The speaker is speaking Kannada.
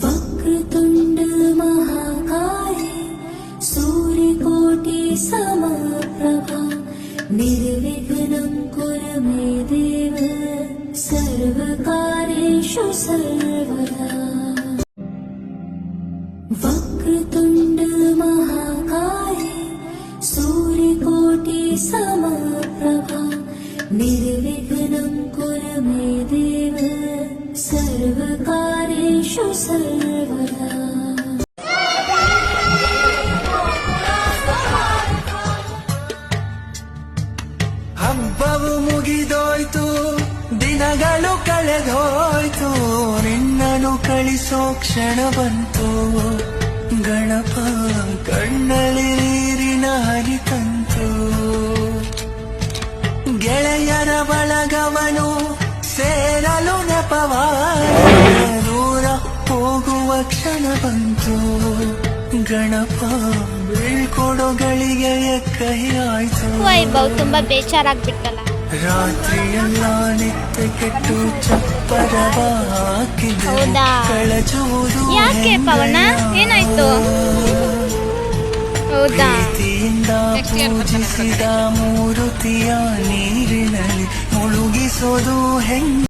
वक्रतुण्ड महाकाय सूर्यकोटि समप्रभा निर्विघ्नं कुरु मे देव सर्वकार्येषु सर्वदा समप्रभा निर्विघ्नं कुरु मे देव सर्वकार्येषु सर्वदा ಹಬ್ಬವು ಮುಗಿದೋಯ್ತು ದಿನಗಳು ಕಳೆದೋಯ್ತು ನಿನ್ನನು ಕಳಿಸೋ ಕ್ಷಣ ಬಂತು ಗಣಪ ಕಣ್ಣಲ್ಲಿ ಬಳಗವನು ಸೇರಲು ನೆಪವಾದ ದೂರ ಹೋಗುವ ಕ್ಷಣ ಬಂತು. ಗಣಪ ಬೀಳ್ಕೊಡೋ ಕಹಿ ಆಯ್ತು. ವೈಭವ್ ತುಂಬಾ ಬೇಜಾರಾಗ್ಬಿಟ್ಟಲ್ಲ? ರಾತ್ರಿಯೆಲ್ಲ ನಿತ್ಯ ಕೆಟ್ಟು ಚಪ್ಪರವ ಹಾಕಿದೆ ಹೌದಾ? ಕಳಚುವುದು ಯಾಕೆ ಪವನ? ಏನಾಯ್ತು? ಹೌದಾ? ಪ್ರೀತಿಯಿಂದ ಪೂಜಿಸಿದ ಮೂರುತಿಯ ನೀರಿನಲ್ಲಿ ಮುಳುಗಿಸೋದು ಹೆಂಗ